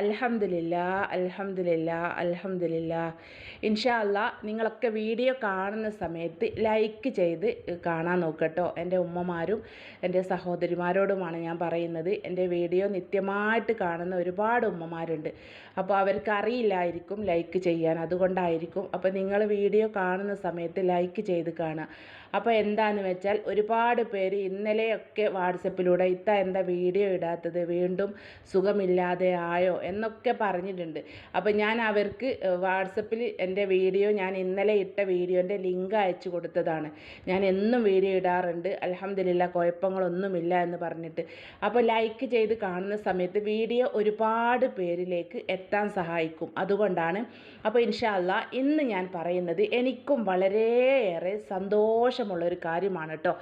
അലഹമില്ല അലഹമില്ല ഇൻഷാ അല്ലാ നിങ്ങളൊക്കെ വീഡിയോ കാണുന്ന സമയത്ത് ലൈക്ക് ചെയ്ത് കാണാൻ നോക്കട്ടോ. എന്റെ ഉമ്മമാരും എന്റെ സഹോദരിമാരോടുമാണ് ഞാൻ പറയുന്നത്. എന്റെ വീഡിയോ നിത്യമായിട്ട് കാണുന്ന ഒരുപാട് ഉമ്മമാരുണ്ട്. അപ്പോൾ അവർക്ക് അറിയില്ലായിരിക്കും ലൈക്ക് ചെയ്യാൻ. അതുകൊണ്ടായിരിക്കും അപ്പോൾ നിങ്ങൾ വീഡിയോ കാണുന്ന സമയത്ത് ലൈക്ക് ചെയ്ത് കാണുക. അപ്പോൾ എന്താന്ന് വെച്ചാൽ ഒരുപാട് പേര് ഇന്നലെയൊക്കെ വാട്സപ്പിലൂടെ ഇത്ത എന്താ വീഡിയോ ഇടാത്തത്? വീണ്ടും സുഖമില്ലാതെ ആയോ എന്നൊക്കെ പറഞ്ഞിട്ടുണ്ട്. അപ്പോൾ ഞാൻ അവർക്ക് വാട്സപ്പിൽ എന്റെ വീഡിയോ ഞാൻ ഇന്നലെ ഇട്ട വീഡിയോന്റെ ലിങ്ക് അയച്ചു കൊടുത്തതാണ്. ഞാൻ എന്നും വീഡിയോ ഇടാറുണ്ട്. അലഹമ്മദില്ല കുഴപ്പങ്ങളൊന്നുമില്ല എന്ന് പറഞ്ഞിട്ട്. അപ്പോൾ ലൈക്ക് ചെയ്ത് കാണുന്ന സമയത്ത് വീഡിയോ ഒരുപാട് പേരിലേക്ക് എത്താൻ സഹായിക്കും. അതുകൊണ്ടാണ് അപ്പോൾ ഇൻഷാല്ല ഇന്ന് ഞാൻ പറയുന്നത് എനിക്കും വളരെയേറെ സന്തോഷമുള്ള ഒരു കാര്യമാണ് കേട്ടോ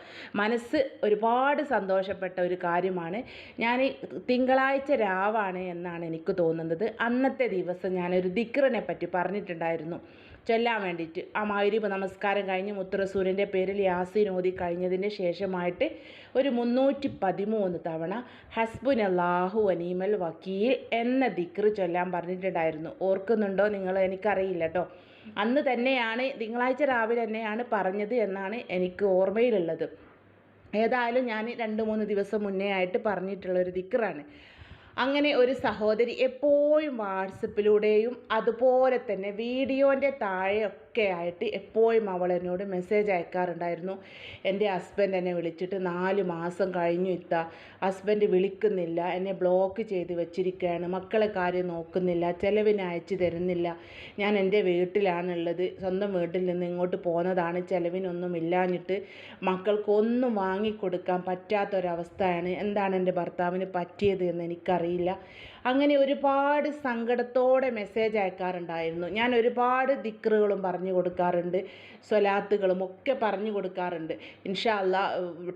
മനസ്സ് ഒരുപാട് സന്തോഷപ്പെട്ട ഒരു കാര്യമാണ്. ഞാൻ തിങ്കളാഴ്ച രാവാണ് എന്നാണ് എനിക്ക് തോന്നുന്നത് അന്നത്തെ ദിവസം ഞാനൊരു ദിക്റിനെ പറ്റി പറഞ്ഞിട്ടുണ്ടായിരുന്നു. ചൊല്ലാൻ വേണ്ടിയിട്ട്. ആ മൈരീബ് നമസ്കാരം കഴിഞ്ഞ് മുത്തുറസൂരിന്റെ പേരിൽ യാസീൻ ഓതി കഴിഞ്ഞതിന് ശേഷമായിട്ട് ഒരു മുന്നൂറ്റി പതിമൂന്ന് തവണ ഹസ്ബുൻ അള്ളാഹു അനീമൽ വക്കീൽ എന്ന ദിക്റ് ചൊല്ലാൻ പറഞ്ഞിട്ടുണ്ടായിരുന്നു. ഓർക്കുന്നുണ്ടോ നിങ്ങൾ? എനിക്കറിയില്ല കേട്ടോ അന്ന് തന്നെയാണ് തിങ്കളാഴ്ച രാവിലെ തന്നെയാണ് പറഞ്ഞത് എന്നാണ് എനിക്ക് ഓർമ്മയിലുള്ളത്. ഏതായാലും ഞാൻ രണ്ട് മൂന്ന് ദിവസം മുന്നേ ആയിട്ട് പറഞ്ഞിട്ടുള്ളൊരു ദിക്റാണ്. അങ്ങനെ ഒരു സഹോദരി എപ്പോഴും വാട്സപ്പിലൂടെയും അതുപോലെ തന്നെ വീഡിയോന്റെ താഴെയൊക്കെ ആയിട്ട് എപ്പോഴും അവൾ എന്നോട് മെസ്സേജ് അയക്കാറുണ്ടായിരുന്നു. എന്റെ ഹസ്ബൻഡ് എന്നെ വിളിച്ചിട്ട് നാല് മാസം കഴിഞ്ഞു ഇത്ത. ഹസ്ബൻഡ് വിളിക്കുന്നില്ല. എന്നെ ബ്ലോക്ക് ചെയ്ത് വെച്ചിരിക്കുകയാണ്. മക്കളെ കാര്യം നോക്കുന്നില്ല. ചിലവിന് അയച്ചു തരുന്നില്ല. ഞാൻ എന്റെ വീട്ടിലാണുള്ളത്. സ്വന്തം വീട്ടിൽ നിന്ന് ഇങ്ങോട്ട് പോന്നതാണ്. ചിലവിനൊന്നും ഇല്ലാഞ്ഞിട്ട് മക്കൾക്കൊന്നും വാങ്ങിക്കൊടുക്കാൻ പറ്റാത്തൊരവസ്ഥയാണ്. എന്താണ് എന്റെ ഭർത്താവിന് പറ്റിയത് എന്ന് എനിക്കറിയില്ല. അങ്ങനെ ഒരുപാട് സങ്കടത്തോടെ മെസ്സേജ് അയക്കാറുണ്ടായിരുന്നു. ഞാൻ ഒരുപാട് ദിക്റുകളും പറഞ്ഞു കൊടുക്കാറുണ്ട്. സ്വലാത്തുകളും ഒക്കെ പറഞ്ഞു കൊടുക്കാറുണ്ട്. ഇൻഷാ അല്ല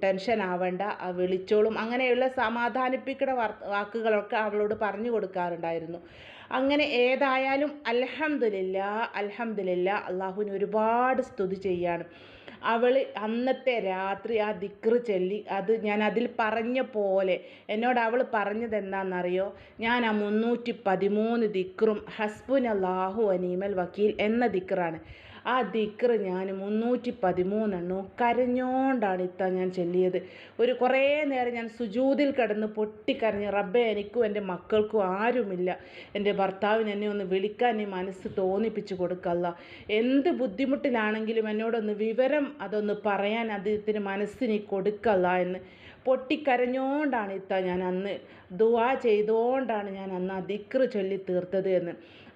ടെൻഷൻ ആവേണ്ട വിളിച്ചോളും. അങ്ങനെയുള്ള സമാധാനിപ്പിക്കുന്ന വാക്കുകളൊക്കെ അവളോട് പറഞ്ഞു കൊടുക്കാറുണ്ടായിരുന്നു. അങ്ങനെ ഏതായാലും അലഹമില്ല അലഹമില്ല അള്ളാഹുവിന് ഒരുപാട് സ്തുതി ചെയ്യാണ്. അവൾ അന്നത്തെ രാത്രി ആ ദിക്റ് ചൊല്ലി അത് ഞാൻ അതിൽ പറഞ്ഞ പോലെ എന്നോട് അവൾ പറഞ്ഞത് എന്താണെന്നറിയോ? ഞാൻ ആ മുന്നൂറ്റി പതിമൂന്ന് ദിക്റും ഹസ്ബുൻ അള്ളാഹു അനീമൽ വക്കീൽ എന്ന ദിക്റാണ്. ആ ദിക്റ് ഞാൻ മുന്നൂറ്റി പതിമൂന്നെണ്ണവും കരഞ്ഞോണ്ടാണ് ഇത്ത ഞാൻ ചൊല്ലിയത്. ഒരു കുറേ നേരം ഞാൻ സുജൂതിൽ കിടന്ന് പൊട്ടിക്കരഞ്ഞ് റബ്ബെ എനിക്കും എന്റെ മക്കൾക്കും ആരുമില്ല. എന്റെ ഭർത്താവിന് എന്നെ ഒന്ന് വിളിക്കാൻ ഈ മനസ്സ് തോന്നിപ്പിച്ച് കൊടുക്കല്ല. എന്ത് ബുദ്ധിമുട്ടിലാണെങ്കിലും എന്നോടൊന്ന് വിവരം അതൊന്ന് പറയാൻ അദ്ദേഹത്തിന് മനസ്സിന് കൊടുക്കല്ല എന്ന് പൊട്ടിക്കരഞ്ഞോണ്ടാണ് ഇത്ത ഞാൻ അന്ന് ദുവാ ചെയ്തുകൊണ്ടാണ് ഞാൻ അന്ന് ആ ദിക്റ് ചൊല്ലി തീർത്തത് എന്ന്.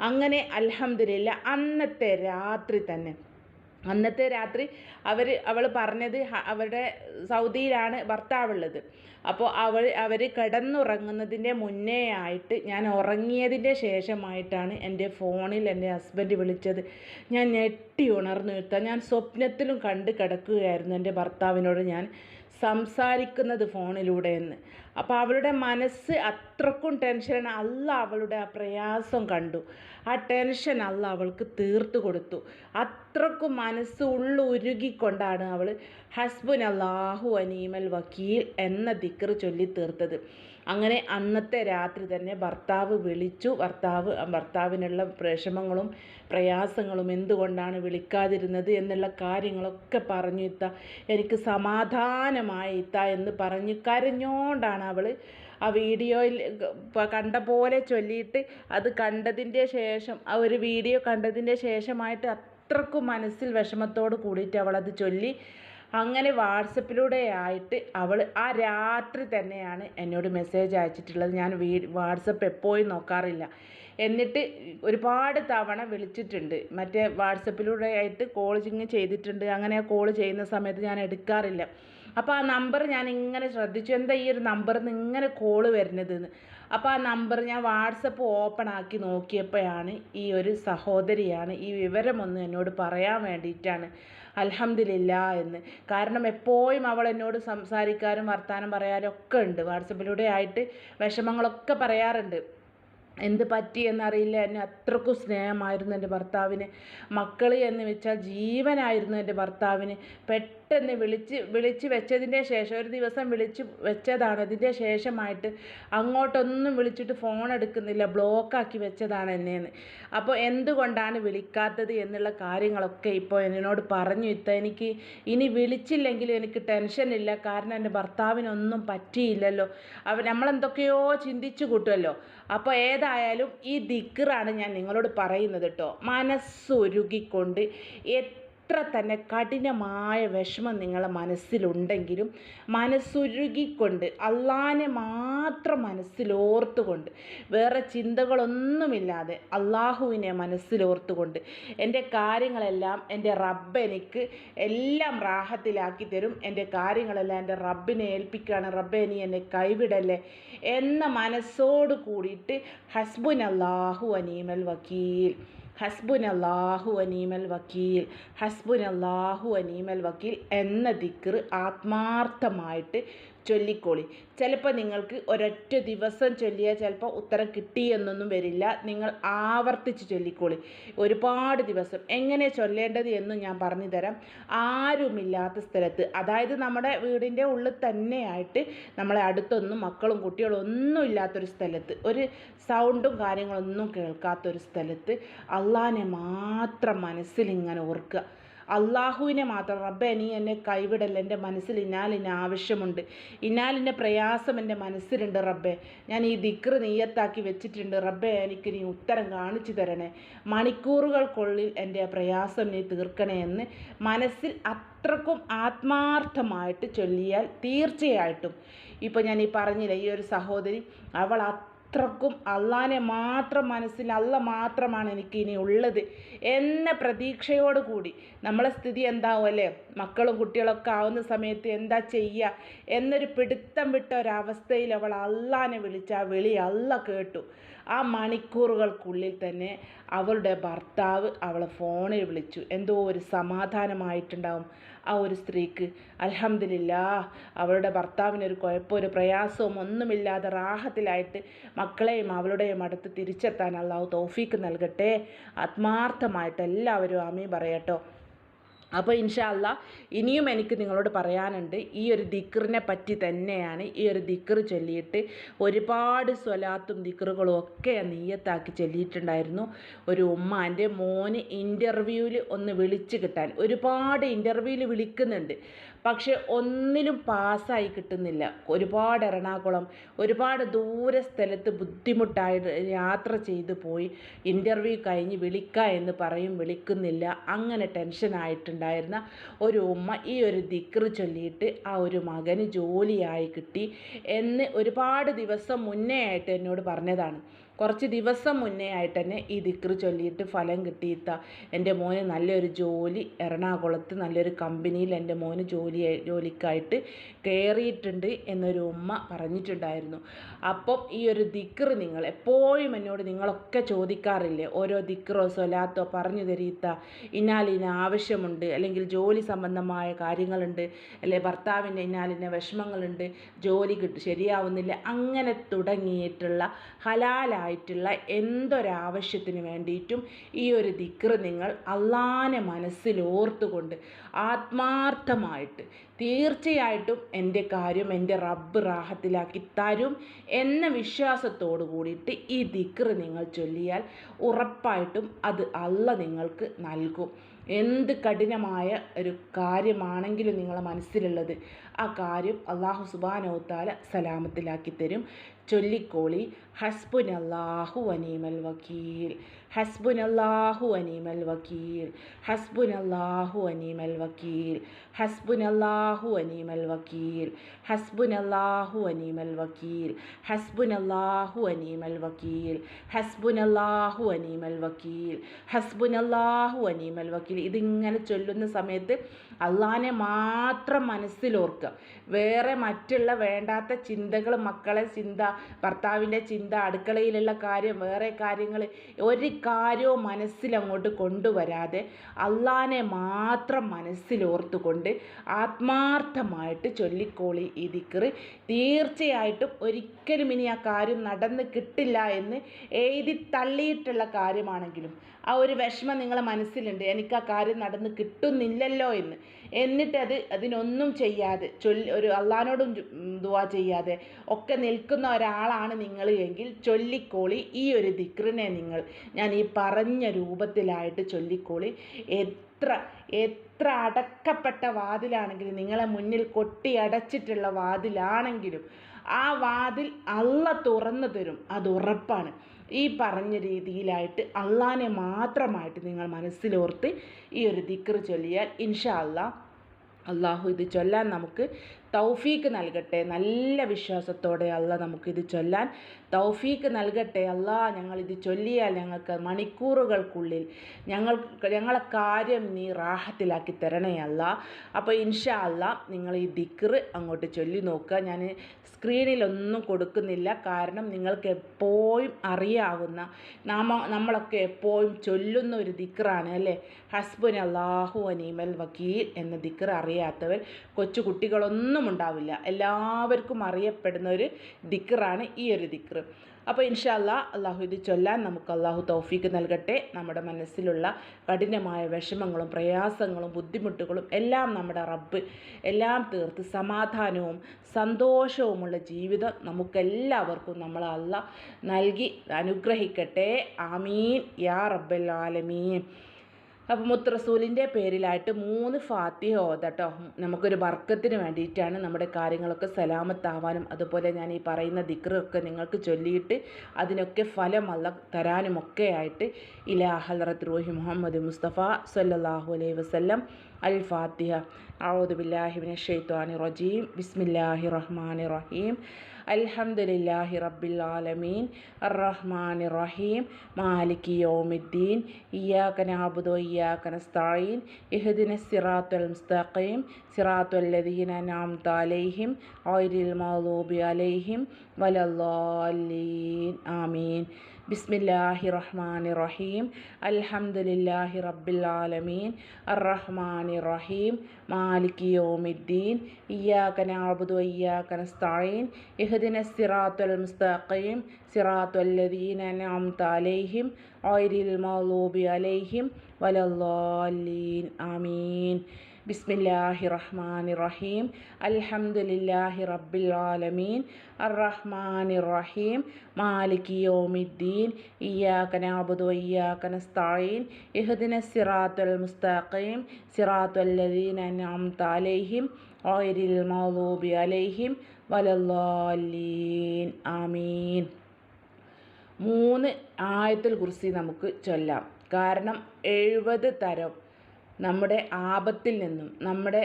അങ്ങനെ അൽഹംദുലില്ല അന്നത്തെ രാത്രി തന്നെ. അന്നത്തെ രാത്രി അവർ അവൾ പറഞ്ഞത് അവരുടെ സൗദിയിലാണ് ഭർത്താവുള്ളത്. അപ്പോൾ അവൾ അവർ കിടന്നുറങ്ങുന്നതിന്റെ മുന്നേ ആയിട്ട് ഞാൻ ഉറങ്ങിയതിന്റെ ശേഷമായിട്ടാണ് എന്റെ ഫോണിൽ എന്റെ ഹസ്ബൻഡ് വിളിച്ചത്. ഞാൻ ഞെട്ടി ഉണർന്നു നിർത്താൻ ഞാൻ സ്വപ്നത്തിലും കണ്ട് കിടക്കുകയായിരുന്നു എന്റെ ഭർത്താവിനോട് ഞാൻ സംസാരിക്കുന്നത് ഫോണിലൂടെ എന്ന്. അപ്പോൾ അവളുടെ മനസ്സ് അത്രക്കും ടെൻഷനാണ് അല്ല അവളുടെ ആ പ്രയാസം കണ്ടു. ആ ടെൻഷൻ അല്ല അവൾക്ക് തീർത്തു കൊടുത്തു. അത്രക്കും മനസ്സ് ഉള്ളുരുകിക്കൊണ്ടാണ് അവൾ ഹസ്ബുൻ അള്ളാഹു അനീമൽ വക്കീൽ എന്ന ദിക്ർ ചൊല്ലി തീർത്തത് അങ്ങനെ അന്നത്തെ രാത്രി തന്നെ ഭർത്താവ് വിളിച്ചു. ഭർത്താവ് ഭർത്താവിനുള്ള വിഷമങ്ങളും പ്രയാസങ്ങളും എന്തുകൊണ്ടാണ് വിളിക്കാതിരുന്നത് എന്നുള്ള കാര്യങ്ങളൊക്കെ പറഞ്ഞു ഇത്ത. എനിക്ക് സമാധാനമായി ഇത്ത എന്ന് പറഞ്ഞ് കരഞ്ഞോണ്ടാണ് അവൾ ആ വീഡിയോയിൽ കണ്ട പോലെ ചൊല്ലിയിട്ട് അത് കണ്ടതിന്റെ ശേഷം ആ ഒരു വീഡിയോ കണ്ടതിന്റെ ശേഷമായിട്ട് അത്രക്കും മനസ്സിൽ വിഷമത്തോട് കൂടിയിട്ട് അവളത് ചൊല്ലി. അങ്ങനെ വാട്സപ്പിലൂടെ ആയിട്ട് അവൾ ആ രാത്രി തന്നെയാണ് എന്നോട് മെസ്സേജ് അയച്ചിട്ടുള്ളത്. ഞാൻ വീ വാട്സപ്പ് എപ്പോഴും നോക്കാറില്ല. എന്നിട്ട് ഒരുപാട് തവണ വിളിച്ചിട്ടുണ്ട്. മറ്റേ വാട്സപ്പിലൂടെ ആയിട്ട് കോളിങ് ചെയ്തിട്ടുണ്ട്. അങ്ങനെ കോൾ ചെയ്യുന്ന സമയത്ത് ഞാൻ എടുക്കാറില്ല. അപ്പോൾ ആ നമ്പർ ഞാൻ ഇങ്ങനെ ശ്രദ്ധിച്ചു. എന്താ ഈ ഒരു നമ്പറിൽ നിന്ന് ഇങ്ങനെ കോൾ വരുന്നതെന്ന്. അപ്പോൾ ആ നമ്പർ ഞാൻ വാട്സപ്പ് ഓപ്പൺ ആക്കി നോക്കിയപ്പോഴാണ് ഈ ഒരു സഹോദരിയാണ് ഈ വിവരമൊന്ന് എന്നോട് പറയാൻ വേണ്ടിയിട്ടാണ്. അൽഹംദില്ല എന്ന്. കാരണം എപ്പോഴും അവൾ എന്നോട് സംസാരിക്കാനും വർത്തമാനം പറയാനും ഒക്കെ ഉണ്ട്. വാട്സപ്പിലൂടെ ആയിട്ട് വിഷമങ്ങളൊക്കെ പറയാറുണ്ട്. എന്ത് പറ്റി എന്നറിയില്ല. എന്നെ അത്രക്കും സ്നേഹമായിരുന്നു എന്റെ ഭർത്താവിന്. മക്കൾ എന്ന് വെച്ചാൽ ജീവനായിരുന്നു എന്റെ ഭർത്താവിന്. പെട്ടെന്ന് വിളിച്ച് വിളിച്ച് വെച്ചതിന്റെ ശേഷം ഒരു ദിവസം വിളിച്ച് വെച്ചതാണ്. അതിന്റെ ശേഷമായിട്ട് അങ്ങോട്ടൊന്നും വിളിച്ചിട്ട് ഫോൺ എടുക്കുന്നില്ല. ബ്ലോക്കാക്കി വെച്ചതാണ് എന്നെന്ന്. അപ്പോൾ എന്തുകൊണ്ടാണ് വിളിക്കാത്തത് എന്നുള്ള കാര്യങ്ങളൊക്കെ ഇപ്പോൾ എന്നോട് പറഞ്ഞു. ഇത്ത എനിക്ക് ഇനി വിളിച്ചില്ലെങ്കിലും എനിക്ക് ടെൻഷനില്ല കാരണം എന്റെ ഭർത്താവിനൊന്നും പറ്റിയില്ലല്ലോ. അവ നമ്മളെന്തൊക്കെയോ ചിന്തിച്ചു കൂട്ടുമല്ലോ അപ്പോൾ ഏതായാലും ഈ ദിക്റാണ് ഞാൻ നിങ്ങളോട് പറയുന്നത് കേട്ടോ മനസ്സുരുകിക്കൊണ്ട് എത്ര തന്നെ കഠിനമായ വിഷമം നിങ്ങളെ മനസ്സിലുണ്ടെങ്കിലും മനസ്സുരുകിക്കൊണ്ട് അള്ളാനെ മാത്രം മനസ്സിലോർത്തുകൊണ്ട് വേറെ ചിന്തകളൊന്നുമില്ലാതെ അള്ളാഹുവിനെ മനസ്സിലോർത്തുകൊണ്ട് എന്റെ കാര്യങ്ങളെല്ലാം എന്റെ റബ്ബ് എനിക്ക് എല്ലാം റാഹത്തിലാക്കി തരും. എന്റെ കാര്യങ്ങളെല്ലാം എന്റെ റബ്ബിനെ ഏൽപ്പിക്കുകയാണ്. റബ്ബെ നീ എന്നെ കൈവിടല്ലേ എന്ന മനസ്സോട് കൂടിയിട്ട് ഹസ്ബുൻ അള്ളാഹു അനീമൽ വക്കീൽ ഹസ്ബുൻ അള്ളാഹു അനീമൽ വക്കീൽ. ഹസ്ബുൻ അള്ളാഹു അനീമൽ വക്കീൽ എന്ന ദിക്ർ ആത്മാർത്ഥമായിട്ട് ചൊല്ലിക്കോളി. ചിലപ്പോൾ നിങ്ങൾക്ക് ഒരൊറ്റ ദിവസം ചൊല്ലിയാൽ ചിലപ്പോൾ ഉത്തരം കിട്ടിയെന്നൊന്നും വരില്ല. നിങ്ങൾ ആവർത്തിച്ച് ചൊല്ലിക്കോളി. ഒരുപാട് ദിവസം. എങ്ങനെ ചൊല്ലേണ്ടത് എന്ന് ഞാൻ പറഞ്ഞു തരാം ആരുമില്ലാത്ത സ്ഥലത്ത് അതായത് നമ്മുടെ വീടിന്റെ ഉള്ളിൽ തന്നെയായിട്ട് നമ്മളെ അടുത്തൊന്നും മക്കളും കുട്ടികളും ഒന്നും ഇല്ലാത്തൊരു സ്ഥലത്ത് ഒരു സൗണ്ടും കാര്യങ്ങളൊന്നും കേൾക്കാത്തൊരു സ്ഥലത്ത് അള്ളാനെ മാത്രം മനസ്സിലിങ്ങനെ ഓർക്കുക. അള്ളാഹുവിനെ മാത്രം റബ്ബെ നീ എന്നെ കൈവിടല്ല എന്റെ മനസ്സിൽ ഇന്നാലിന് ആവശ്യമുണ്ട്. ഇന്നാലിന്റെ പ്രയാസം എന്റെ മനസ്സിലുണ്ട് റബ്ബെ. ഞാൻ ഈ ദിക്ർ നീയത്താക്കി വെച്ചിട്ടുണ്ട്. റബ്ബെ എനിക്ക് നീ ഉത്തരം കാണിച്ചു തരണേ. മണിക്കൂറുകൾക്കുള്ളിൽ എന്റെ പ്രയാസം നീ തീർക്കണേ എന്ന് മനസ്സിൽ അത്രക്കും ആത്മാർത്ഥമായിട്ട് ചൊല്ലിയാൽ തീർച്ചയായിട്ടും. ഇപ്പോൾ ഞാൻ ഈ പറഞ്ഞില്ല ഈ ഒരു സഹോദരി അവൾ അത്രക്കും അള്ളാനെ മാത്രം മനസ്സിൽ അള്ള മാത്രമാണ് എനിക്ക് ഇനി ഉള്ളത് എന്ന പ്രതീക്ഷയോട് കൂടി നമ്മളെ സ്ഥിതി എന്താവും അല്ലേ? മക്കളും കുട്ടികളൊക്കെ ആവുന്ന സമയത്ത് എന്താ ചെയ്യുക എന്നൊരു പിടുത്തം വിട്ട ഒരവസ്ഥയിൽ അവൾ അള്ളാനെ വിളിച്ച ആ വിളി അള്ള കേട്ടു. ആ മണിക്കൂറുകൾക്കുള്ളിൽ തന്നെ അവളുടെ ഭർത്താവ് അവളെ ഫോണിൽ വിളിച്ചു. എന്തോ ഒരു സമാധാനമായിട്ടുണ്ടാവും. ആ ഒരു സ്ത്രീക്ക്. അലഹമില്ല അവളുടെ ഭർത്താവിനൊരു കുഴപ്പം ഒരു പ്രയാസവും ഒന്നുമില്ലാതെ റാഹത്തിലായിട്ട് മക്കളെയും അവളുടെയും അടുത്ത് തിരിച്ചെത്താൻ അള്ളാഹു തോഫീക്ക് നൽകട്ടെ. ആത്മാർത്ഥമായിട്ട് എല്ലാവരും ആമീ പറയട്ടോ. അപ്പോൾ ഇൻഷാല്ല ഇനിയും എനിക്ക് നിങ്ങളോട് പറയാനുണ്ട് ഈ ഒരു ദിക്റിനെ പറ്റി തന്നെയാണ് ഈ ഒരു ദിക്ർ ചൊല്ലിയിട്ട് ഒരുപാട് സ്വലാത്തും ദിക്റുകളും ഒക്കെ നീയത്താക്കി ചൊല്ലിയിട്ടുണ്ടായിരുന്നു. ഒരു ഉമ്മ എന്റെ മോന് ഇന്റർവ്യൂവിൽ ഒന്ന് വിളിച്ച് കിട്ടാൻ ഒരുപാട് ഇന്റർവ്യൂവിൽ വിളിക്കുന്നുണ്ട്. പക്ഷെ ഒന്നിലും പാസ്സായി കിട്ടുന്നില്ല. ഒരുപാട് എറണാകുളം ഒരുപാട് ദൂര സ്ഥലത്ത് ബുദ്ധിമുട്ടായിട്ട് യാത്ര ചെയ്ത് പോയി. ഇന്റർവ്യൂ കഴിഞ്ഞ് വിളിക്കുക എന്ന് പറയും വിളിക്കുന്നില്ല. അങ്ങനെ ടെൻഷനായിട്ടുണ്ടായിരുന്ന ഒരു ഉമ്മ ഈ ഒരു ദിക്റ് ചൊല്ലിയിട്ട് ആ ഒരു മകന് ജോലിയായി കിട്ടി എന്ന് ഒരുപാട് ദിവസം മുന്നേ ആയിട്ട് എന്നോട് പറഞ്ഞതാണ്. കുറച്ച് ദിവസം മുന്നേ ആയിട്ട് തന്നെ ഈ ദിക്റ് ചൊല്ലിയിട്ട് ഫലം കിട്ടിയിത്ത എന്റെ മോന് നല്ലൊരു ജോലി എറണാകുളത്ത് നല്ലൊരു കമ്പനിയിൽ എന്റെ മോന് ജോലി ജോലിക്കായിട്ട് കയറിയിട്ടുണ്ട് എന്നൊരു ഉമ്മ പറഞ്ഞിട്ടുണ്ടായിരുന്നു. അപ്പം ഈ ഒരു ദിക്റ് നിങ്ങൾ എപ്പോഴും എന്നോട് നിങ്ങളൊക്കെ ചോദിക്കാറില്ലേ? ഓരോ ദിക്റോ സ്വലാത്തോ പറഞ്ഞു തരീത്ത ഇന്നാലിന് ആവശ്യമുണ്ട് അല്ലെങ്കിൽ ജോലി സംബന്ധമായ കാര്യങ്ങളുണ്ട് അല്ലെ ഭർത്താവിന്റെ ഇന്നാലിന് വിഷമങ്ങളുണ്ട് ജോലി കിട്ടും ശരിയാവുന്നില്ല അങ്ങനെ തുടങ്ങിയിട്ടുള്ള ഹലാലായിട്ടുള്ള എന്തൊരാവശ്യത്തിന് വേണ്ടിയിട്ടും ഈ ഒരു ദിക്റ് നിങ്ങൾ അള്ളാനെ മനസ്സിലോർത്തുകൊണ്ട് ആത്മാർത്ഥമായിട്ട് തീർച്ചയായിട്ടും എന്റെ കാര്യം എന്റെ റബ്ബ് റാഹത്തിലാക്കി തരും എന്ന വിശ്വാസത്തോടു കൂടിയിട്ട് ഈ ദിക്റ് നിങ്ങൾ ചൊല്ലിയാൽ ഉറപ്പായിട്ടും അത് അല്ല നിങ്ങൾക്ക് നൽകും. എന്ത് കഠിനമായ ഒരു കാര്യമാണെങ്കിലും നിങ്ങളെ മനസ്സിലുള്ളത് ആ കാര്യം അള്ളാഹു സുബാനോത്താല സലാമത്തിലാക്കി തരും. ചൊല്ലിക്കോളി. ഹസ്ബുനല്ലാഹു അനീമൽ വക്കീൽ. ഹസ്ബുൻ അല്ലാഹു അനീമൽ വക്കീൽ. ഹസ്ബുൻ അല്ലാഹു അനീമൽ വക്കീൽ. ഹസ്ബുനല്ലാഹു അനീമൽ വക്കീൽ. ഹസ്ബുൻ അല്ലാഹു അനീമൽ വക്കീൽ. ഹസ്ബുൻ അല്ലാഹു അനീമൽ വക്കീൽ. ഹസ്ബുൻ അല്ലാഹു അനീമൽ വക്കീൽ. ഹസ്ബുൻ അല്ലാഹു അനീമൽ വക്കീൽ. ഇതിങ്ങനെ ചൊല്ലുന്ന സമയത്ത് അള്ളാനെ മാത്രം മനസ്സിലോർക്കുക വേറെ മറ്റുള്ള വേണ്ടാത്ത ചിന്തകൾ മക്കളെ ചിന്ത ഭർത്താവിന്റെ ചിന്ത അടുക്കളയിലുള്ള കാര്യം വേറെ കാര്യങ്ങൾ ഒരു കാര്യവും മനസ്സിലങ്ങോട്ട് കൊണ്ടുവരാതെ അള്ളാനെ മാത്രം മനസ്സിലോർത്തുകൊണ്ട് ആത്മാർത്ഥമായിട്ട് ചൊല്ലിക്കോളി ഈ തീർച്ചയായിട്ടും ഒരിക്കലും ഇനി ആ കാര്യം നടന്ന് കിട്ടില്ല എന്ന് എഴുതി തള്ളിയിട്ടുള്ള കാര്യമാണെങ്കിലും ആ ഒരു വിഷമം നിങ്ങളെ മനസ്സിലുണ്ട്. എനിക്ക് ആ കാര്യം നടന്ന് കിട്ടുന്നില്ലല്ലോ എന്ന് എന്നിട്ട് അത് അതിനൊന്നും ചെയ്യാതെ ചൊല്ലി ഒരു അള്ളഹാനോടും ദുവാ ചെയ്യാതെ ഒക്കെ നിൽക്കുന്ന ഒരാളാണ് നിങ്ങൾ എങ്കിൽ ചൊല്ലിക്കോളി. ഈ ഒരു ദിക്റിനെ നിങ്ങൾ ഞാൻ ഈ പറഞ്ഞ രൂപത്തിലായിട്ട് ചൊല്ലിക്കോളി. എത്ര എത്ര അടക്കപ്പെട്ട വാതിലാണെങ്കിലും നിങ്ങളെ മുന്നിൽ കൊട്ടി അടച്ചിട്ടുള്ള വാതിലാണെങ്കിലും ആ വാതിൽ അള്ള തുറന്നു തരും. അത് ഉറപ്പാണ്. ഈ പറഞ്ഞ രീതിയിലായിട്ട് അള്ളാനെ മാത്രമായിട്ട് നിങ്ങൾ മനസ്സിലോർത്ത് ഈ ഒരു ദിക്ർ ചൊല്ലിയാൽ ഇൻഷാ അള്ളാ അള്ളാഹു ഇത് ചൊല്ലാൻ നമുക്ക് തൗഫീക്ക് നൽകട്ടെ. നല്ല വിശ്വാസത്തോടെ അല്ല നമുക്കിത് ചൊല്ലാൻ തൗഫീക്ക് നൽകട്ടെ. അല്ലാ ഞങ്ങളിത് ചൊല്ലിയാൽ ഞങ്ങൾക്ക് മണിക്കൂറുകൾക്കുള്ളിൽ ഞങ്ങൾ ഞങ്ങളെ കാര്യം നീ റാഹത്തിലാക്കി തരണേ അല്ല അപ്പോൾ ഇൻഷാ അല്ല നിങ്ങൾ ഈ ദിക്ർ അങ്ങോട്ട് ചൊല്ലി നോക്കുക. ഞാൻ സ്ക്രീനിലൊന്നും കൊടുക്കുന്നില്ല. കാരണം നിങ്ങൾക്ക് എപ്പോഴും അറിയാവുന്ന നാമ നമ്മളൊക്കെ എപ്പോഴും ചൊല്ലുന്ന ഒരു ദിക്റാണ് അല്ലേ? ഹസ്ബുൻ അള്ളാഹു അനീമൽ വക്കീൽ എന്ന ദിക്ർ അറിയാത്തവർ കൊച്ചു കുട്ടികളൊന്നും ഉണ്ടാവില്ല. എല്ലാവർക്കും അറിയപ്പെടുന്ന ഒരു ദിക്റാണ് ഈ ഒരു ദിക്ർ അപ്പോൾ ഇൻഷാ ഇൻഷാല്ല അള്ളാഹു ഇത് ചൊല്ലാൻ നമുക്ക് അള്ളാഹു തൗഫീക്ക് നൽകട്ടെ. നമ്മുടെ മനസ്സിലുള്ള കഠിനമായ വിഷമങ്ങളും പ്രയാസങ്ങളും ബുദ്ധിമുട്ടുകളും എല്ലാം നമ്മുടെ റബ്ബ് എല്ലാം തീർത്ത് സമാധാനവും സന്തോഷവുമുള്ള ജീവിതം നമുക്കെല്ലാവർക്കും നമ്മൾ അല്ല നൽകി അനുഗ്രഹിക്കട്ടെ. ആമീൻ. യാ റബ്ബൽ ആലമീൻ. അപ്പോൾ മുത്തറസൂലിന്റെ പേരിലായിട്ട് മൂന്ന് ഫാത്തിഹ ഓതട്ടോ. നമുക്കൊരു വർക്കത്തിന് വേണ്ടിയിട്ടാണ് നമ്മുടെ കാര്യങ്ങളൊക്കെ സലാമത്താവാനും അതുപോലെ ഞാൻ ഈ പറയുന്ന ദിക്റൊക്കെ നിങ്ങൾക്ക് ചൊല്ലിയിട്ട് അതിനൊക്കെ ഫലം അല്ല തരാനുമൊക്കെ ആയിട്ട് റൂഹി മുഹമ്മദ് മുസ്തഫ സല്ലാഹു അലൈഹി വസല്ലം അൽ ഫാത്തിഹ. ഔദുബില്ലാഹിബിൻ ഷെയ്ത്വാനി റജീം. ബിസ്മില്ലാഹി റഹ്മാൻ റഹീം. അൽഹംദുലില്ലാഹി റബ്ബിൽ ആലമീൻ. അറഹ്മാൻ റഹീം മാലിക് യൗമിദ്ദീൻ. ഇയ്യാക നഅബുദു വഇയ്യാക നസ്തഈൻ. ഇഹ്ദിന സിറാത്തുൽ മുസ്തഖീം. സിറാത്തുൽ ലദീന നാം താലൈഹിം ഗൈറിൽ മഗ്ദൂബി അലൈഹിം. വലല്ലാലീൻ ആമീൻ. ബിസ്മില്ലാഹി റഹ്മാൻ റഹീം അൽഹംദുലില്ലാഹി റബ്ബിൽ ആലമീൻ അർറഹ്മാനി റഹീം മാലിക് യോമിദ്ദീൻ. ഇയ്യാക നഅബുദു വഇയ്യാക നസ്തഈൻ. ഇഹ്ദിന സിറാത്തുൽ മുസ്തഖീം. സിറാത്തുൽ ലദീന അൻഅംത അലൈഹിം. ഗൈറിൽ മഗ്ദൂബി അലൈഹിം. വലല്ലാലീൻ ആമീൻ. ബിസ്മില്ലാഹി റഹ്മാൻ റഹീം അൽഹംദുലില്ലാഹി റബ്ബിൽ ആലമീൻ അർറഹ്മാനി റഹീം മാലിക് യോമിദ്ദീൻ വഇയ്യാക നസ്തഈൻ. ഇഹ്ദിന സിറാത്തുൽ മുസ്തഖീം. സിറാത്തുൽ ലദീന അൻഅംത അലൈഹിം. ഗൈറിൽ മൗലൂബി അലൈഹിം. വലല്ലാലീൻ ആമീൻ. മൂന്ന് ആയത്തുൽ കുർസി നമുക്ക് ചൊല്ലാം. കാരണം എഴുപത് തരം നമ്മുടെ ആപത്തിൽ നിന്നും നമ്മുടെ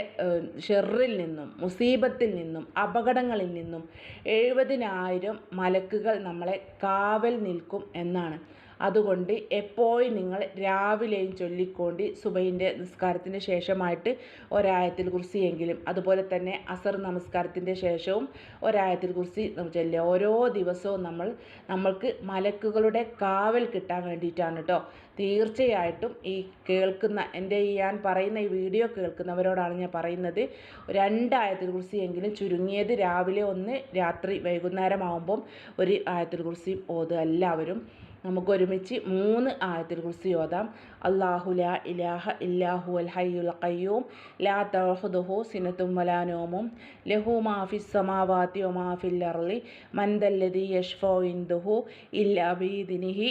ഷെറിൽ നിന്നും മുസീബത്തിൽ നിന്നും അപകടങ്ങളിൽ നിന്നും എഴുപതിനായിരം മലക്കുകൾ നമ്മളെ കാവൽ നിൽക്കും എന്നാണ്. അതുകൊണ്ട് എപ്പോഴും നിങ്ങൾ രാവിലെയും ചൊല്ലിക്കൊണ്ട് സുബൈന്റെ നിസ്കാരത്തിന് ശേഷമായിട്ട് ഒരായത്തിൽ കുറിസിയെങ്കിലും അതുപോലെ തന്നെ അസർ നമസ്കാരത്തിന്റെ ശേഷവും ഒരായത്തിൽ കുറിസി ചൊല്ലുക. ഓരോ ദിവസവും നമ്മൾ നമ്മൾക്ക് മലക്കുകളുടെ കാവൽ കിട്ടാൻ വേണ്ടിയിട്ടാണ് കേട്ടോ. തീർച്ചയായിട്ടും ഈ കേൾക്കുന്ന എന്റെ ഈ ഞാൻ പറയുന്ന ഈ വീഡിയോ കേൾക്കുന്നവരോടാണ് ഞാൻ പറയുന്നത്. രണ്ടായത്തിൽ കുറിസിയെങ്കിലും ചുരുങ്ങിയത് രാവിലെ ഒന്ന് രാത്രി വൈകുന്നേരം ആകുമ്പം ഒരു ആയത്തിൽ കുറിസിയും ഓതുക എല്ലാവരും. നമുക്ക് ഒരുമിച്ച് മൂന്ന് ആയത്തിൽ കുറിച്ച് ഓതാം. അള്ളാഹു ലാ ഇലാഹ ഇല്ലാഹു അൽ ഹയ്യുൽ ഖയ്യൂം. ലാ തഹുദുഹു സിനത്തും വലാനോമും ലഹു മാഫിസ് സമാവാത്തി ഒ മാഫിൽ അർലി മന്ദല്ലതി യഷ്ഫോ ഇന്ദുഹു ഇല്ലാ ബീദിനിഹി.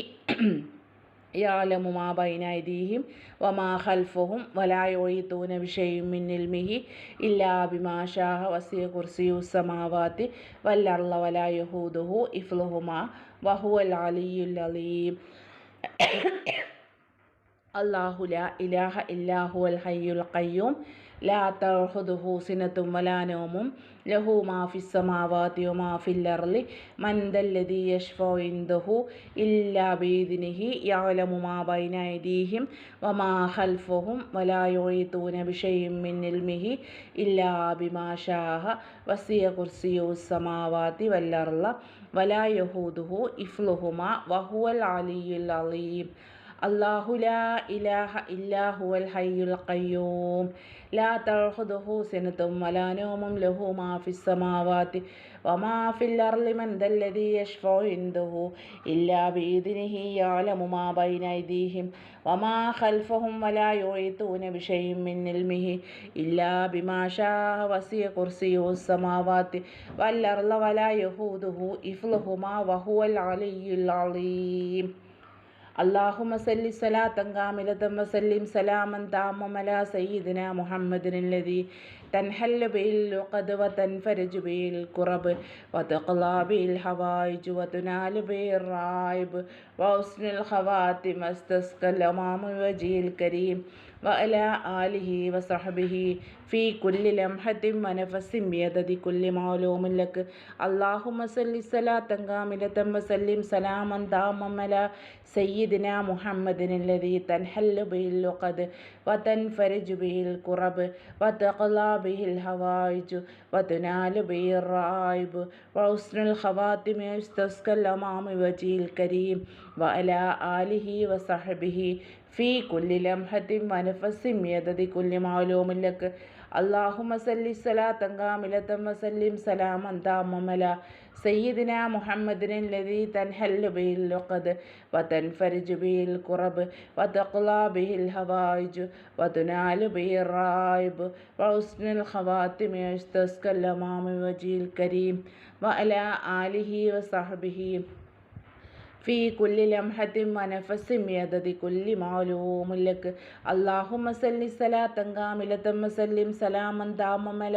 യാലമു മാ ബൈന ഐദീഹിം വമാ ഖൽഫുഹും. വലാ യുഈതൂന ബിശൈഇൻ മിൻ ഇൽമിഹി. ഇല്ലാ ബിമാ ശാഅ വസിയ കുർസിയു സമാവാത്തി വൽ അർള വലാ യഹൂദുഹു ഇഫ്ലുഹുമാ. വഹുവൽ അലിയുൽ അലീം അല്ലാഹു ലാ ഇലാഹ ഇല്ലാഹു അൽ ഹയ്യുൽ ഖയ്യൂം. ലാ തഹുദുഹു സിനത്തും വലാ നൗമും. ലഹു മാ ഫിസ് സമാവാതി വമാ ഫിൽ അർളി. മൻ ദല്ലദി യശ്ഫഉ ഇൻദഹു ഇല്ലാ ബിഇദ്നിഹി യഅലമു മാ ബൈന ഐദീഹിം വമാ ഖൽഫഹും വലാ യുഈതൂന ബിശൈഇൻ മിൻ ഇൽമിഹി ഇല്ലാ ബിമാ ശാഅ വസിയ കുർസിയുസ് സമാവാതി വൽ അർള. വലാ യഹൂദുഹു ഇഫ്ലുഹുമ വഹുവൽ അലിയുൽ അലീം അള്ളാഹു ലാ ഇലാഹ ഇല്ലാഹു അൽ ഹയ്യുൽ ഖയ്യൂം. ലാ തഹുദുഹു സിനത്തും വലാ നൗമും ലഹു മാഫിസ് സമാവാതി വമാ ഫിൽ അർളി മൻ ദല്ലദി യശ്ഫഉ ഇൻദഹു ഇല്ലാ ബിഇദ്നിഹി യഅലമു മാ ബൈന അയ്ദീഹിം വമാ ഖൽഫഹും വലാ യുഈതൂന ബിശൈഇൻ മിൻ ഇൽമിഹി ഇല്ലാ ബിമാ ഷാ വസിയ കുർസിയു സമാവാതി വൽ അർള വലാ യഹൂദുഹു ഇഫ്ലുഹുമാ വഹുവൽ അലിയ്യുൽ അളീം. اللهم صل صلاة كاملة وسلم سلاما تاما على سيدنا محمد الذي تنحل به العقد وتنفرج به الكرب وتقضى به الحوائج وتنال به الرائب وحسن الخواتم استسقى الأمام وجه الكريم وعلى آله وصحبه في كل لمحة ونفس بيدد كل معلوم لك اللهم صل صلاة كاملة وسلم سلاما تاما على سيدنا محمد الذي تنحل به اللقد وتنفرج به الكرب وتقضى به الهوائج وتنال به الرائب وحسن الخواتم يستسقى الأمام وجه الكريم وعلى آله وصحبه ഫീ കുല്ലി ലംഹത്തിൻ വനഫസിം യദതി കുല്ലി മാലൂമില്ലക്ക്. അള്ളാഹുമ സല്ലി സലാത്തം കാമിലത്തം വസല്ലിം സലാമൻ താമമല. സയ്യിദിന മുഹമ്മദിൻ ലതി തൻഹല്ലു ബിഹിൽ ലുഖദ്. വതൻഫരിജു ബിഹിൽ കുറബ് വതഖ്ലാ ബിഹിൽ ഹവായിജു. വതുനാലു ബിഹിർ റായിബ്. വഹുസ്നുൽ ഖവാത്തിമി വസ്തസ്കൽ അമാമി വജീൽ കരീം. വഅലാ ആലിഹി വസഹബിഹി ഫീ കുല്ലി ലംഹത്തിൻ വനഫസിൻ യദതി കുല്ലി മാലൂമുൻ ലക് അല്ലാഹുമ്മ സല്ലി സലാത്തൻ കാമിലതൻ സലാമൻ ദാമമല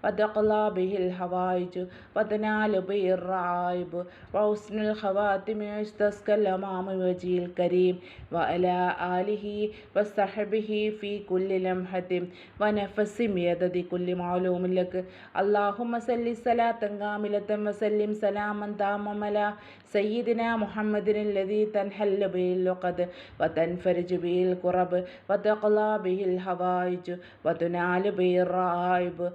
وتقضى به الحوائج وتنال به الرعائب وحسن الخواتم يستسقى الأمام وجه الكريم وعلى آله وصحبه في كل لمحة ونفس بعدد كل معلوم لك اللهم صل صلاة كاملة وسلم سلاما تاما على سيدنا محمد الذي تنحل به اللقد وتنفرج به الكرب وتقضى به الحوائج وتنال به الرائب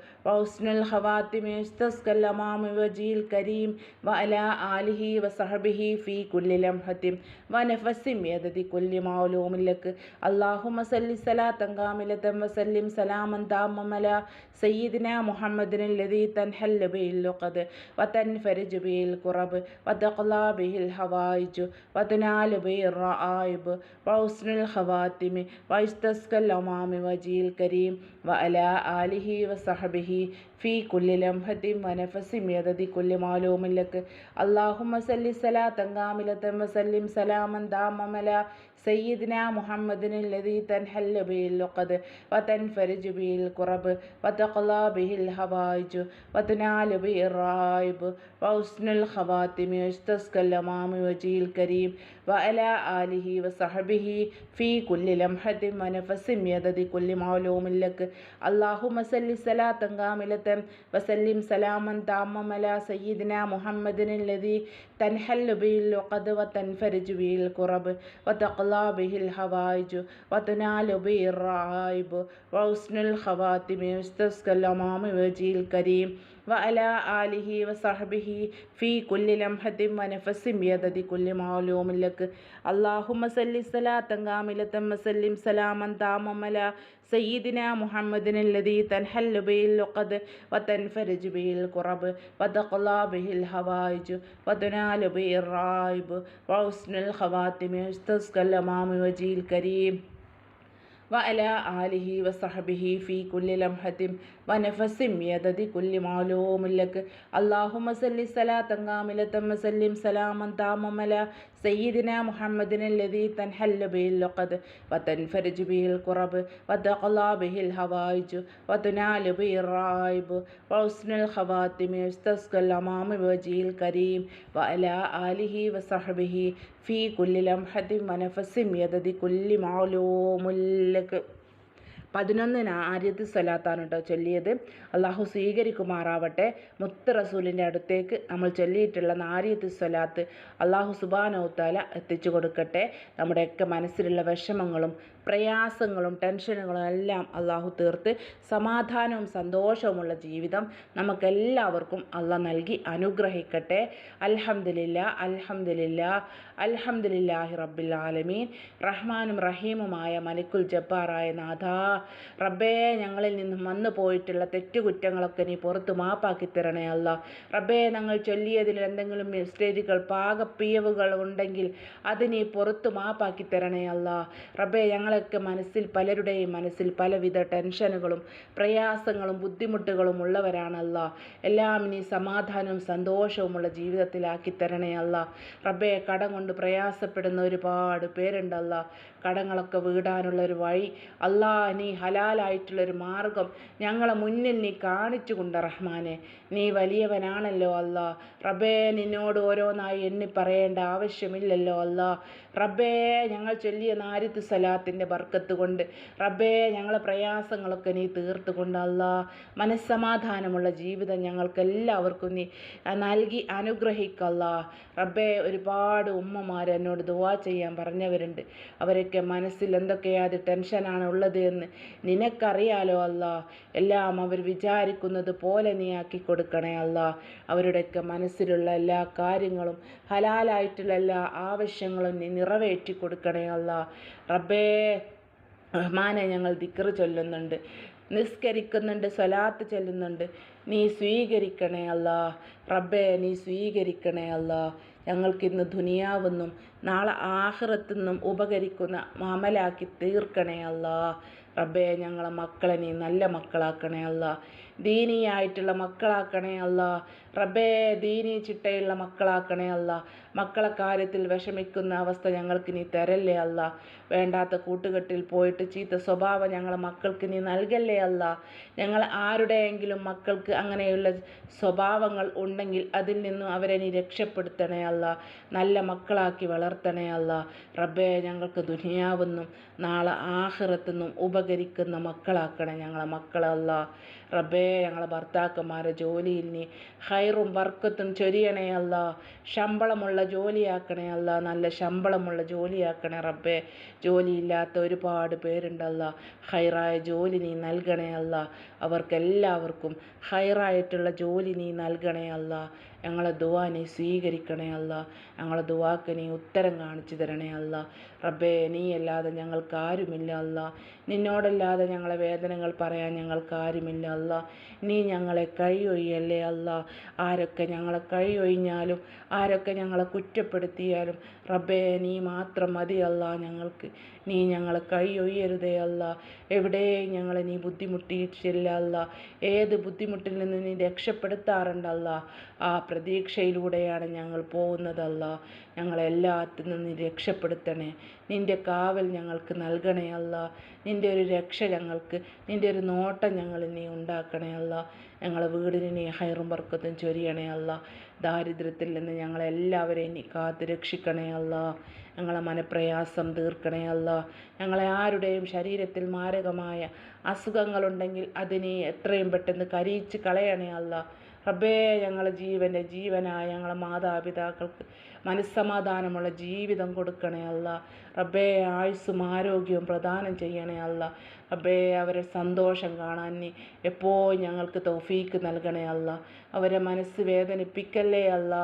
وحسن الخواتم يستسقى الأمام وجه الكريم وعلى آله وصحبه في كل لمحة ونفس بعدد كل معلوم لك اللهم صل صلاة كاملة وسلم سلاما تاما على سيدنا محمد الذي تنحل به اللقد وتنفرج به الكرب وتقضى به الحوائج وتنال به الرائب وحسن الخواتم ويستسقى الأمام وجه الكريم وعلى آله وصحبه ഫീ കുല്ലി ലംഹത്തിം വനഫസിം യദതി കുല്ലി മാലൂമില്ലക്ക്. അള്ളാഹുമ സല്ലി സലാത്തൻ കാമിലത്തൻ വസല്ലിം സലാമൻ ദാമമല സയ്യിദ്ന മുഹമ്മദിന് ലതി തൻഹല്ല ബിൽ ലുഖദ് വതൻഫരിജ് ബിൽ കുറബ് വതഖ്ലാ ബിഹിൽ ഹവായിജ് വതുനാലു ബിൽ റായിബ് വഹുസ്നുൽ ഖവാത്തിമി വസ്തസ്കൽ അമാമി വജീൽ കരീം وجه الكريم وعلى آله وصحبه في كل لمحة ونفس بعدد كل معلوم لك اللهم صل صلاة كاملة وسلم سلاما تاما على سيدنا محمد الذي تنحل به اللقد وتنفرج به الكرب وتقضى به الحوائج وتنال به الرعائب وحسن الخواتم يستسقى الأمام وجه الكريم وعلى آله وصحبه في كل لمحة ونفس بعدد كل معلوم لك اللهم صل صلاة كاملة وسلم سلاما تاما على سيدنا محمد الذي تنحل به اللقد وتنفرج به الكرب وتقضى به الحوائج وتنال به الرائب وحسن الخواتم يستسقى الأمام وجه الكريم വഅല ആലിഹി വസഹബിഹി ഫീ കുല്ലി ലംഹത്തിം വനഫസിം യദതി കുല്ലി മാലൂമുല്ലക്ക്. അള്ളാഹുമ സല്ലി സലാ തങ്ങാമിലത്തമ്മ സല്ലിം സലാമൻ താമമല سيدنا محمد الذي تنحل به اللقد وتنفرج به الكرب وتقضى به الهوائج وتنال به الرائب وحسن الخواتم يستسقى الأمام بوجهه الكريم وعلى آله وصحبه في كل لمحة ونفس يدد كل معلوم لك പതിനൊന്നിന് ആര്യത്ത് സ്വലാത്താണ് കേട്ടോ ചൊല്ലിയത്. അള്ളാഹു സ്വീകരിക്കുമാറാവട്ടെ. മുത്ത് റസൂലിന്റെ അടുത്തേക്ക് നമ്മൾ ചൊല്ലിയിട്ടുള്ള നാരിയത്ത് സ്വലാത്ത് അള്ളാഹു സുബാനോത്താല എത്തിച്ചു കൊടുക്കട്ടെ. നമ്മുടെയൊക്കെ മനസ്സിലുള്ള വിഷമങ്ങളും പ്രയാസങ്ങളും ടെൻഷനുകളും എല്ലാം അള്ളാഹു തീർത്ത് സമാധാനവും സന്തോഷവുമുള്ള ജീവിതം നമുക്കെല്ലാവർക്കും അള്ളാഹ് നൽകി അനുഗ്രഹിക്കട്ടെ. അൽഹംദുലില്ല അൽഹംദുലില്ല അൽഹംദുലില്ലാഹി റബ്ബിൽ ആലമീൻ. റഹ്മാനും റഹീമുമായ മലിക്കുൽ ജബ്ബാറായ നാഥ റബ്ബേ ഞങ്ങളിൽ നിന്നും വന്നു പോയിട്ടുള്ള തെറ്റുകുറ്റങ്ങളൊക്കെ നീ പുറത്തു മാപ്പാക്കി തരണേ അല്ല റബ്ബേ ഞങ്ങൾ ചൊല്ലിയതിൽ എന്തെങ്കിലും മിസ്റ്റേക്കുകൾ പാകപ്പിയവുകൾ ഉണ്ടെങ്കിൽ അത് നീ പുറത്തു മാപ്പാക്കി തരണേ അല്ല റബ്ബേ ഞങ്ങളൊക്കെ മനസ്സിൽ പലരുടെയും മനസ്സിൽ പലവിധ ടെൻഷനുകളും പ്രയാസങ്ങളും ബുദ്ധിമുട്ടുകളും ഉള്ളവരാണല്ല എല്ലാം ഇനി സമാധാനവും സന്തോഷവുമുള്ള ജീവിതത്തിലാക്കി തരണേ അല്ല. റബ്ബേ കടം കൊണ്ട് പ്രയാസപ്പെടുന്ന ഒരുപാട് പേരുണ്ടല്ല കടങ്ങളൊക്കെ വീടാനുള്ള ഒരു വഴി. അല്ലാ നീ ഹലാലായിട്ടുള്ളൊരു മാർഗം ഞങ്ങളെ മുന്നിൽ നീ കാണിച്ചു കൊണ്ട് റഹ്മാനെ. നീ വലിയവനാണല്ലോ അല്ല. റബ്ബേ നിന്നോട് ഓരോന്നായി എണ്ണി പറയേണ്ട ആവശ്യമില്ലല്ലോ അല്ല. റബ്ബേ ഞങ്ങൾ ചൊല്ലിയ നാരിത്ത് സലാത്തിന്റെ ബർക്കത്ത് കൊണ്ട്. റബ്ബേ ഞങ്ങളെ പ്രയാസങ്ങളൊക്കെ നീ തീർത്ത് കൊണ്ട് മനസ്സമാധാനമുള്ള ജീവിതം ഞങ്ങൾക്ക് എല്ലാവർക്കും നീ നൽകി അനുഗ്രഹിക്കല്ല. റബ്ബേ ഒരുപാട് ഉമ്മമാർ എന്നോട് ദുവാ ചെയ്യാൻ പറഞ്ഞവരുണ്ട്. അവരൊക്കെ മനസ്സിൽ എന്തൊക്കെയാത് ടെൻഷനാണ് ഉള്ളത് എന്ന് നിനക്കറിയാലോ അല്ല. എല്ലാം അവർ വിചാരിക്കുന്നത് പോലെ നീ ആക്കി കൊടുക്കണേ അല്ല. അവരുടെയൊക്കെ മനസ്സിലുള്ള എല്ലാ കാര്യങ്ങളും ഹലാലായിട്ടുള്ള എല്ലാ ആവശ്യങ്ങളും നീ നിറവേറ്റി കൊടുക്കണേ അല്ല. റബ്ബേ റഹ്മാനെ ഞങ്ങൾ ദിക്കറ് ചൊല്ലുന്നുണ്ട്. നിസ്കരിക്കുന്നുണ്ട് സ്വലാത്ത് ചൊല്ലുന്നുണ്ട്. നീ സ്വീകരിക്കണേ അല്ല. റബ്ബേ നീ സ്വീകരിക്കണേ അല്ല. ഞങ്ങൾക്കിന്ന് ദുനിയാവെന്നും നാളെ ആഹ്റത്തുനിന്നും ഉപകരിക്കുന്ന അമലാക്കി തീർക്കണേ അല്ല. റബ്ബേ ഞങ്ങളെ മക്കളെ നീ നല്ല മക്കളാക്കണേ അല്ല. ദീനിയായിട്ടുള്ള മക്കളാക്കണേ അല്ല. റബ്ബേ ദീനി ചിട്ടയുള്ള മക്കളാക്കണേ അല്ല. മക്കളെ കാര്യത്തിൽ വിഷമിക്കുന്ന അവസ്ഥ ഞങ്ങൾക്ക് നീ തരല്ലേ അല്ല. വേണ്ടാത്ത കൂട്ടുകെട്ടിൽ പോയിട്ട് ചീത്ത സ്വഭാവം ഞങ്ങളെ മക്കൾക്ക് നീ നൽകല്ലേ അല്ല. ഞങ്ങൾ ആരുടെയെങ്കിലും മക്കൾക്ക് അങ്ങനെയുള്ള സ്വഭാവങ്ങൾ ഉണ്ടെങ്കിൽ അതിൽ നിന്നും അവരെ നീ രക്ഷപ്പെടുത്തണേ അല്ല. നല്ല മക്കളാക്കി വളർത്തണേ അല്ല. റബ്ബേ ഞങ്ങൾക്ക് ദുനിയാവെന്നും നാളെ ആഹ്റത്തുനിന്നും ഉപകരിക്കുന്ന മക്കളാക്കണേ ഞങ്ങളെ മക്കളല്ല റബ്ബേ ഞങ്ങളെ ഭർത്താക്കന്മാരെ ജോലിയിൽ നീ ഹൈറും വർക്കത്തും ചൊരിയണേ അല്ല. ശമ്പളമുള്ള ജോലിയാക്കണേ അല്ല. നല്ല ശമ്പളമുള്ള ജോലിയാക്കണേ റബ്ബേ. ജോലിയില്ലാത്ത ഒരുപാട് പേരുണ്ടല്ല ഹൈറായ ജോലി നീ നൽകണേ അല്ല. അവർക്കെല്ലാവർക്കും ഹൈറായിട്ടുള്ള ജോലി നീ നൽകണേ അല്ല. ഞങ്ങളെ ദുവാ നീ സ്വീകരിക്കണേ അല്ല. ഞങ്ങളെ ദുവാക്ക് നീ ഉത്തരം കാണിച്ചു തരണേ അല്ല. റബ്ബേ നീ അല്ലാതെ ഞങ്ങൾക്ക് ആരുമില്ല അല്ല. നിന്നോടല്ലാതെ ഞങ്ങളെ വേദനകൾ പറയാൻ ഞങ്ങൾക്ക് ആരുമില്ല അല്ല. നീ ഞങ്ങളെ കഴിയൊയ്യല്ലേ അല്ല. ആരൊക്കെ ഞങ്ങളെ കഴിയൊഴിഞ്ഞാലും ആരൊക്കെ ഞങ്ങളെ കുറ്റപ്പെടുത്തിയാലും റബ്ബേ നീ മാത്രം മതി അല്ല ഞങ്ങൾക്ക്. നീ ഞങ്ങളെ കഴിയൊയ്യരുതേ അല്ല. എവിടെയും ഞങ്ങളെ നീ ബുദ്ധിമുട്ടിയിട്ടില്ല അല്ല. ഏത് ബുദ്ധിമുട്ടിൽ നിന്ന് നീ രക്ഷപ്പെടുത്താറുണ്ടല്ല ആ പ്രതീക്ഷയിലൂടെയാണ് ഞങ്ങൾ പോകുന്നതല്ല ഞങ്ങളെല്ലാത്തിൽ നിന്ന് രക്ഷപ്പെടുത്തണേ. നിന്റെ കാവൽ ഞങ്ങൾക്ക് നൽകണേ അല്ല നിന്റെ ഒരു രക്ഷ ഞങ്ങൾക്ക് നിന്റെ ഒരു നോട്ടം ഞങ്ങളിൽ നീ ഉണ്ടാക്കണേ അല്ല ഞങ്ങളെ വീടിന് നീ ഹൈറും ബർക്കത്തും ചൊരിയണേ അല്ല ദാരിദ്ര്യത്തിൽ നിന്ന് ഞങ്ങളെല്ലാവരെയും നീ കാത്തു രക്ഷിക്കണേ അല്ല ഞങ്ങളെ മനപ്രയാസം തീർക്കണേ അല്ല ഞങ്ങളെ ആരുടെയും ശരീരത്തിൽ മാരകമായ അസുഖങ്ങളുണ്ടെങ്കിൽ അതിനെ എത്രയും പെട്ടെന്ന് കരിയിച്ച് കളയണേ അല്ല റബ്ബേ ഞങ്ങളെ ജീവന്റെ ജീവനായ ഞങ്ങളെ മാതാപിതാക്കൾക്ക് മനസ്സമാധാനമുള്ള ജീവിതം കൊടുക്കണേ അല്ല. റബ്ബേ ആയുസ്സും ആരോഗ്യവും പ്രദാനം ചെയ്യണേ അല്ല. റബ്ബേ അവരെ സന്തോഷം കാണാൻ നീ എപ്പോഴും ഞങ്ങൾക്ക് തൗഫീക്ക് നൽകണേ അല്ല. അവരെ മനസ്സ് വേദനിപ്പിക്കല്ലേ അല്ല.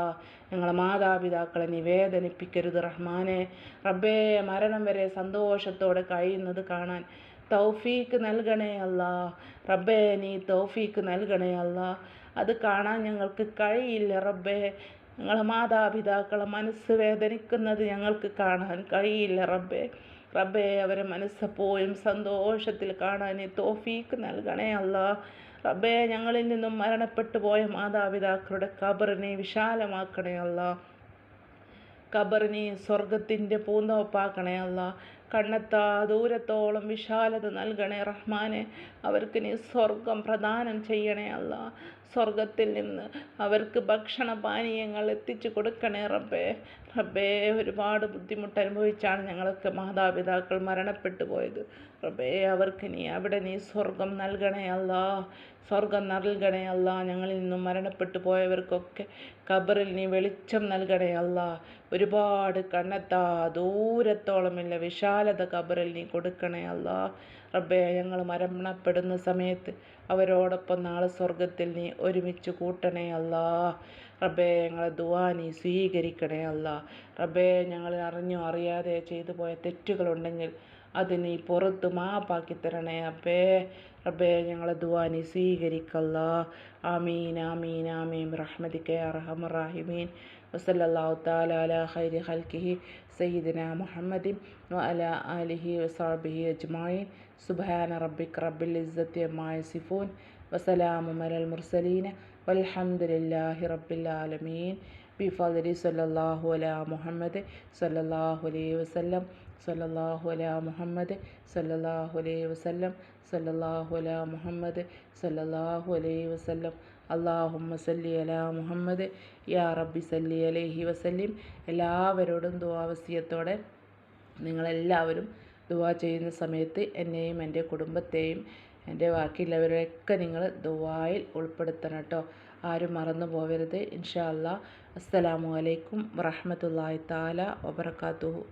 ഞങ്ങളെ മാതാപിതാക്കളെ നീ വേദനിപ്പിക്കരുത് റഹ്മാനെ. റബ്ബേ മരണം വരെ സന്തോഷത്തോടെ കഴിയുന്നത് കാണാൻ തൗഫീക്ക് നൽകണേ അല്ല. റബ്ബേ നീ തൗഫീക്ക് നൽകണേ അല്ല. അത് കാണാൻ ഞങ്ങൾക്ക് കഴിയില്ല റബ്ബേ. ഞങ്ങളെ മാതാപിതാക്കളെ മനസ്സ് വേദനിക്കുന്നത് ഞങ്ങൾക്ക് കാണാൻ കഴിയില്ല റബ്ബേ. റബ്ബേ അവരെ മനസ്സെപ്പോഴും സന്തോഷത്തിൽ കാണാൻ തോഫീക്ക് നൽകണേ അല്ല. റബ്ബേ ഞങ്ങളിൽ നിന്നും മരണപ്പെട്ടു പോയ മാതാപിതാക്കളുടെ കബറിനെ വിശാലമാക്കണേ അല്ല. കബറിനെ സ്വർഗത്തിന്റെ പൂന്തോപ്പാക്കണേ അല്ല. കണ്ണെത്താ ദൂരത്തോളം വിശാലത നൽകണേ റഹ്മാനെ. അവർക്ക് നീ സ്വർഗം പ്രദാനം ചെയ്യണേ അല്ല. സ്വർഗത്തിൽ നിന്ന് അവർക്ക് ഭക്ഷണ പാനീയങ്ങൾ എത്തിച്ചു കൊടുക്കണേ റബ്ബേ. റബ്ബേ ഒരുപാട് ബുദ്ധിമുട്ട് അനുഭവിച്ചാണ് ഞങ്ങളൊക്കെ മാതാപിതാക്കൾ മരണപ്പെട്ടു പോയത്. റബ്ബേ അവർക്ക് നീ അവിടെ നീ സ്വർഗം നൽകണേ അല്ല. സ്വർഗം നൽകണേ അല്ല. ഞങ്ങളിൽ നിന്നും മരണപ്പെട്ടു പോയവർക്കൊക്കെ ഖബറിൽ നീ വെളിച്ചം നൽകണേ അല്ല. ഒരുപാട് കണ്ണെത്താ ദൂരത്തോളമില്ല വിശാലത ഖബറിൽ നീ കൊടുക്കണേ അല്ല. റബ്ബേ ഞങ്ങൾ മരണപ്പെടുന്ന സമയത്ത് അവരോടൊപ്പം നാളെ സ്വർഗത്തിൽ നീ ഒരുമിച്ച് കൂട്ടണേ അല്ല. റബ്ബേ ഞങ്ങളെ ദുവാ നീ സ്വീകരിക്കണേ അല്ല. റബ്ബേ ഞങ്ങൾ അറിഞ്ഞോ അറിയാതെ ചെയ്തു പോയ തെറ്റുകളുണ്ടെങ്കിൽ അത് നീ പുറത്ത് മാപ്പാക്കി തരണേ അപ്പേ റബ്ബേ ഞങ്ങളെ ദുവാ നീ സ്വീകരിക്കല്ല. ആമീൻ ആമീൻ ആമീൻ. റഹ്മദിക്കെ അറഹമറാഹിമീൻ വസല്ലാഹു താല അല ഖൈരി ഖൽക്കിഹി സയ്യിദിന മുഹമ്മദിൻ വഅല അലിഹി വസാബിഹി അജ്മായിൻ സുബാന റബ്ബിക് റബ്ബിൽ ഇസ്സത്തി അമ്മാ യസിഫൂൻ. വസലാമു അലൽ മുർസലീന. വൽഹംദുലില്ലാഹി റബ്ബിൽ ആലമീൻ. ഫലി സല്ലാഹു അലാ മുഹമ്മദ് സല്ലാഹു അലൈ വസല്ലം. സല്ലാഹു അലാ മുഹമ്മദ് സല്ലാഹു അലൈ വസല്ലം. സല്ലാഹു അലാ മുഹമ്മദ് സല്ലാഹു അലൈ വസല്ലം. അള്ളാഹുമ്മ സല്ലി അലാ മുഹമ്മദ്. യാ റബ്ബി സല്ലി അലൈഹി വസല്ലിം. എല്ലാവരോടും ദുവാവസ്യത്തോടെ നിങ്ങളെല്ലാവരും ദുവാ ചെയ്യുന്ന സമയത്ത് എന്നെയും എന്റെ കുടുംബത്തെയും എന്റെ ബാക്കിയുള്ളവരെയൊക്കെ നിങ്ങൾ ദുവായിൽ ഉൾപ്പെടുത്തണം കേട്ടോ. ആരും മറന്നു പോകരുത് ഇൻഷാ അല്ലാ അസ്സലാമു അലൈക്കും വറഹ്മത്തുള്ളാഹി തആല വബറകാതുഹു.